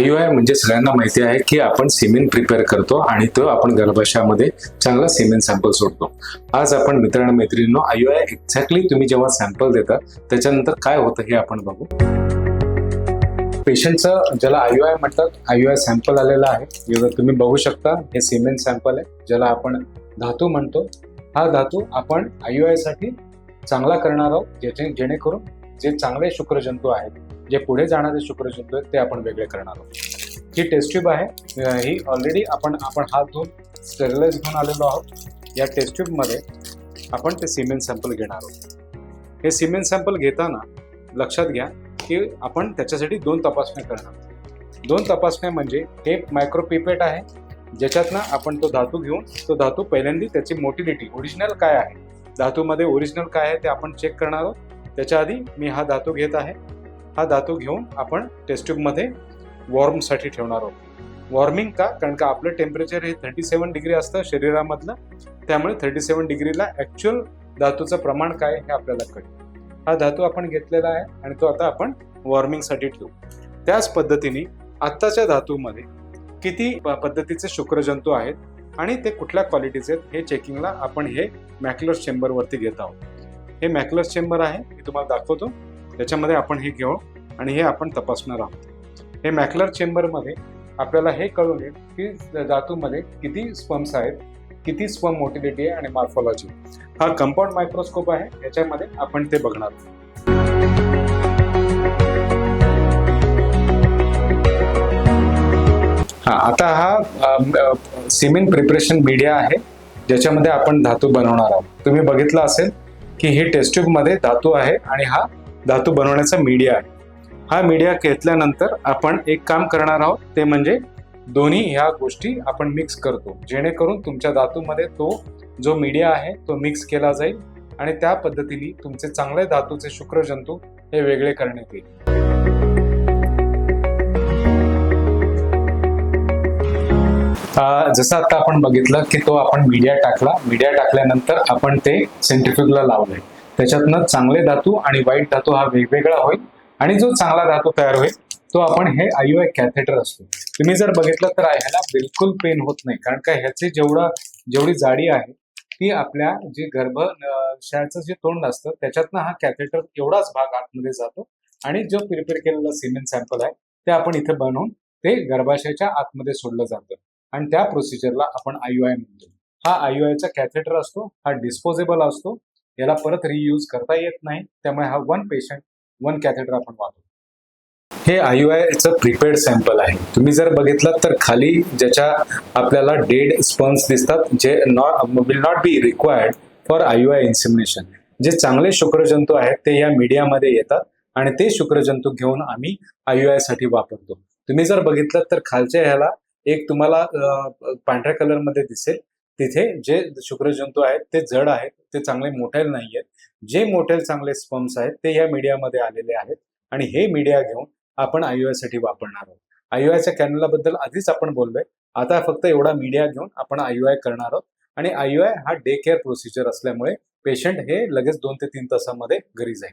I I म्हणजे सगळ्यांना माहिती आहे की आपण सिमेंट प्रिपेअर करतो आणि तो आपण गर्भाशयामध्ये चांगला सिमेंट सॅम्पल सोडतो. आज आपण मित्रांनो मैत्रिणींनो आय आय एक्झॅक्टली तुम्ही जेव्हा सॅम्पल देता त्याच्यानंतर काय होतं हे आपण बघू. पेशंटचं ज्याला आय आय म्हणतात आय आय सॅम्पल आलेला आहे. हे तुम्ही बघू शकता हे सिमेंट सॅम्पल आहे. ज्याला आपण धातू म्हणतो हा धातू आपण आय यू आयसाठी चांगला करणार आहोत ज्याचे जेणेकरून जे चांगले शुक्रजंतू आहेत. जे पुढे जाणारे शुक्रजंतू आहेत ते आपण वेगळे करणार आहोत. ही टेस्ट ट्यूब आहे. ही ऑलरेडी आपण आपण हात धुवून स्टेरिलाइज घेऊन आलेलो आहोत या टेस्ट ट्यूबमध्ये आपण ते सिमेंट सॅम्पल घेणार आहोत. हे सिमेंट सॅम्पल घेताना लक्षात घ्या की आपण त्याच्यासाठी दोन तपासण्या करणार आहोत. दोन तपासण्या म्हणजे हे मायक्रोपिपेट आहे ज्याच्यातनं आपण तो धातू घेऊन तो धातू पहिल्यांदा त्याची मोटिलिटी ओरिजिनल काय आहे धातूमध्ये ओरिजिनल काय आहे ते आपण चेक करणार आहोत. त्याच्या आधी मी हा धातू घेत आहे. हा धातू घेऊन आपण टेस्ट्यूबमध्ये वॉर्मसाठी ठेवणार आहोत. वॉर्मिंग का? कारण का आपलं टेम्परेचर हे थर्टी सेवन डिग्री असतं शरीरामधलं. त्यामुळे थर्टी सेवन डिग्रीला ॲक्च्युअल धातूचं प्रमाण काय हे आपल्याला कळेल. हा धातू आपण घेतलेला आहे आणि तो आता आपण वॉर्मिंगसाठी ठेवू. त्याच पद्धतीने आत्ताच्या धातूमध्ये किती पद्धतीचे शुक्रजंतू आहेत आणि ते कुठल्या क्वालिटीचे आहेत हे चेकिंगला आपण हे मॅक्युलर चेंबरवरती घेत आहोत. हे मॅक्युलर चेंबर आहे मी तुम्हाला दाखवतो. त्याच्यामध्ये आपण हे घेऊ आणि हे आपण तपासणार आहोत. हे मॅक्लर चेंबरमध्ये आपल्याला हे कळून येईल की धातूमध्ये किती स्पम्स आहेत किती स्पम मोटिलिटी आहे आणि मार्फॉलॉजी. हा कंपाऊंड मायक्रोस्कोप आहे याच्यामध्ये आपण ते बघणार आहोत. हा आता हा सिमेंट प्रिपरेशन मीडिया आहे ज्याच्यामध्ये आपण धातू बनवणार आहोत. तुम्ही बघितलं असेल की ही टेस्टमध्ये धातू आहे आणि हा धातू बनवण्याचा मीडिया आहे. हा मीडिया घेतल्यानंतर आपण एक काम करणार आहोत ते म्हणजे दोन्ही ह्या गोष्टी आपण मिक्स करतो. जेणेकरून तुमच्या धातूमध्ये तो जो मीडिया आहे तो मिक्स केला जाईल आणि त्या पद्धतीने तुमचे चांगले धातूचे शुक्रजंतू हे वेगळे करण्यात येईल. जसं आता आपण बघितलं की तो आपण मीडिया टाकला. मीडिया टाकल्यानंतर आपण ते सेंट्रिफ्युगला लावलंय. त्याच्यातनं चांगले धातू आणि वाईट धातू हा वेगवेगळा होईल आणि जो चांगला धातू तयार होईल तो आपण हे आयु कॅथेटर असतो. तुम्ही जर बघितलं तर ह्याला बिलकुल पेन होत नाही. कारण का ह्याची जेवढा जेवढी जाडी आहे ती आपल्या जे गर्भशयाचं जे तोंड असतं त्याच्यातनं हा कॅथेटर एवढाच भाग आतमध्ये जातो आणि जो प्रिपेअर केलेला सिमेंट सॅम्पल आहे ते आपण इथे बनवून ते गर्भाशयाच्या आतमध्ये सोडलं जातं. आणि त्या प्रोसिजरला आपण आय म्हणतो. हा आय चा कॅथेटर असतो हा डिस्पोजेबल असतो याला परत रियूज करता येत नाही. त्यामुळे हा वन पेशंट वन कॅथेटर आपण वापरतो हे आय आयुआयचं प्रिपेड सॅम्पल आहे. तुम्ही जर बघितलं तर खाली ज्याच्या आपल्याला डेड स्पन्स दिसतात जे not will not be required for I I insemination जे चांगले शुक्रजंतू आहेत ते या मीडियामध्ये येतात आणि ते शुक्रजंतू घेऊन आम्ही आयसाठी वापरतो. तुम्ही जर बघितलं तर खालच्या ह्याला एक तुम्हाला पांढऱ्या कलरमध्ये दिसेल. तिथे जे शुक्रजंतू आहेत ते जड आहेत ते चांगले मोठेल नाही आहेत जे मोठेल चांगले स्पम्स आहेत ते या मीडियामध्ये आलेले आहेत. आणि हे मीडिया घेऊन आपण आयसाठी वापरणार आहोत. आय कॅनलाबद्दल आधीच आपण बोललोय. आता फक्त एवढा मीडिया घेऊन आपण आय करणार आहोत. आणि आय हा डे केअर प्रोसिजर असल्यामुळे पेशंट हे लगेच दोन ते तीन तासामध्ये घरी जाईल.